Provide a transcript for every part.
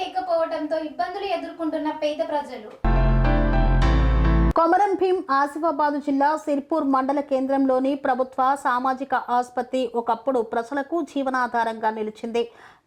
లేకపోవడంతో ఇబ్బందులు ఎదుర్కొంటున్న పేద ప్రజలు. కొమరం భీం ఆసిఫాబాద్ జిల్లా సిర్పూర్ మండల కేంద్రంలోని ప్రభుత్వ సామాజిక ఆసుపత్రి ఒకప్పుడు ప్రజలకు జీవనాధారంగా నిలిచింది.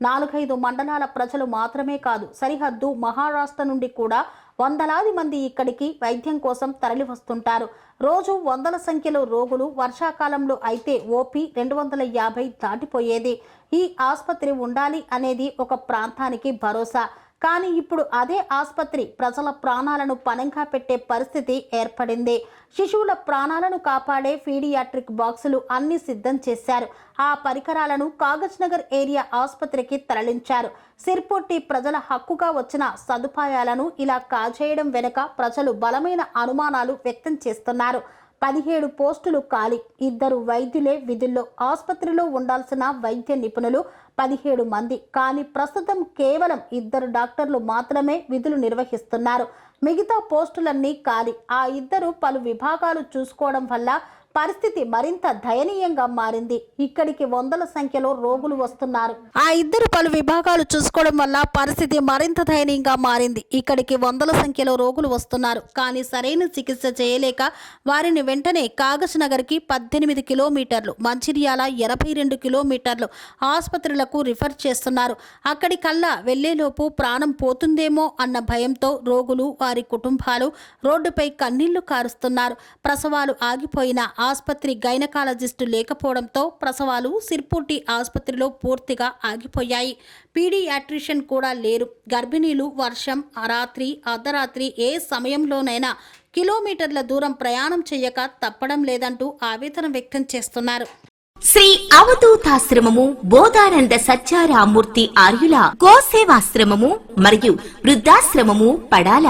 నాలుగైదు మండలాల ప్రజలు మాత్రమే కాదు సరిహద్దు మహారాష్ట్ర నుండి కూడా వందలాది మంది ఇక్కడికి వైద్యం కోసం తరలి వస్తుంటారు రోజు వందల సంఖ్యలో రోగులు వర్షాకాలంలో అయితే ఓపీ రెండు వందల యాభై దాటిపోయేది. ఈ ఆసుపత్రి ఉండాలి అనేది ఒక ప్రాంతానికి భరోసా. కానీ ఇప్పుడు అదే ఆసుపత్రి ప్రజల ప్రాణాలను పనంగా పెట్టే పరిస్థితి ఏర్పడింది. శిశువుల ప్రాణాలను కాపాడే ఫీడియాట్రిక్ బాక్సులు అన్ని సిద్ధం చేశారు. ఆ పరికరాలను కాగజ్ నగర్ ఏరియా ఆసుపత్రికి తరలించారు. సిర్పొట్టి ప్రజల హక్కుగా వచ్చిన సదుపాయాలను ఇలా కాజేయడం వెనుక ప్రజలు బలమైన అనుమానాలు వ్యక్తం చేస్తున్నారు. పదిహేడు పోస్టులు ఖాళీ. ఇద్దరు వైద్యులే విధుల్లో ఆసుపత్రిలో ఉండాల్సిన వైద్య నిపుణులు పదిహేడు మంది. కానీ ప్రస్తుతం కేవలం ఇద్దరు డాక్టర్లు మాత్రమే విధులు నిర్వహిస్తున్నారు. మిగతా పోస్టులన్నీ ఖాళీ. ఆ ఇద్దరు పలు విభాగాలు చూసుకోవడం వల్ల పరిస్థితి మరింత దయనీయంగా మారింది. ఇక్కడికి వందల సంఖ్యలో రోగులు వస్తున్నారు. ఆ ఇద్దరు పలు విభాగాలు చూసుకోవడం వల్ల పరిస్థితి మరింత దయనీయంగా మారింది. ఇక్కడికి వందల సంఖ్యలో రోగులు వస్తున్నారు. కానీ సరైన చికిత్స చేయలేక వారిని వెంటనే కాగజ్ నగర్కి పద్దెనిమిది కిలోమీటర్లు మంచిర్యాల ఎనభై రెండు కిలోమీటర్లు ఆసుపత్రులకు రిఫర్ చేస్తున్నారు. అక్కడికల్లా వెళ్ళేలోపు ప్రాణం పోతుందేమో అన్న భయంతో రోగులు వారి కుటుంబాలు రోడ్డుపై కన్నీళ్ళు కారుస్తున్నారు. ప్రసవాలు ఆగిపోయిన ఆసుపత్రి గైనకాలజిస్టు లేకపోవడంతో ప్రసవాలు సిర్పూటి ఆసుపత్రిలో పూర్తిగా ఆగిపోయాయి. పీడియాట్రిషియన్ కూడా లేరు. గర్భిణీలు వర్షం రాత్రి అర్ధరాత్రి ఏ సమయంలోనైనా కిలోమీటర్ల దూరం ప్రయాణం చేయక తప్పడం లేదంటూ ఆవేదన వ్యక్తం చేస్తున్నారు. శ్రీ అవధూతాశ్రమము బోధానంద సత్యారామూర్తి ఆర్యుల గోసేవాశ్రమము మరియు వృద్ధాశ్రమము పడాల.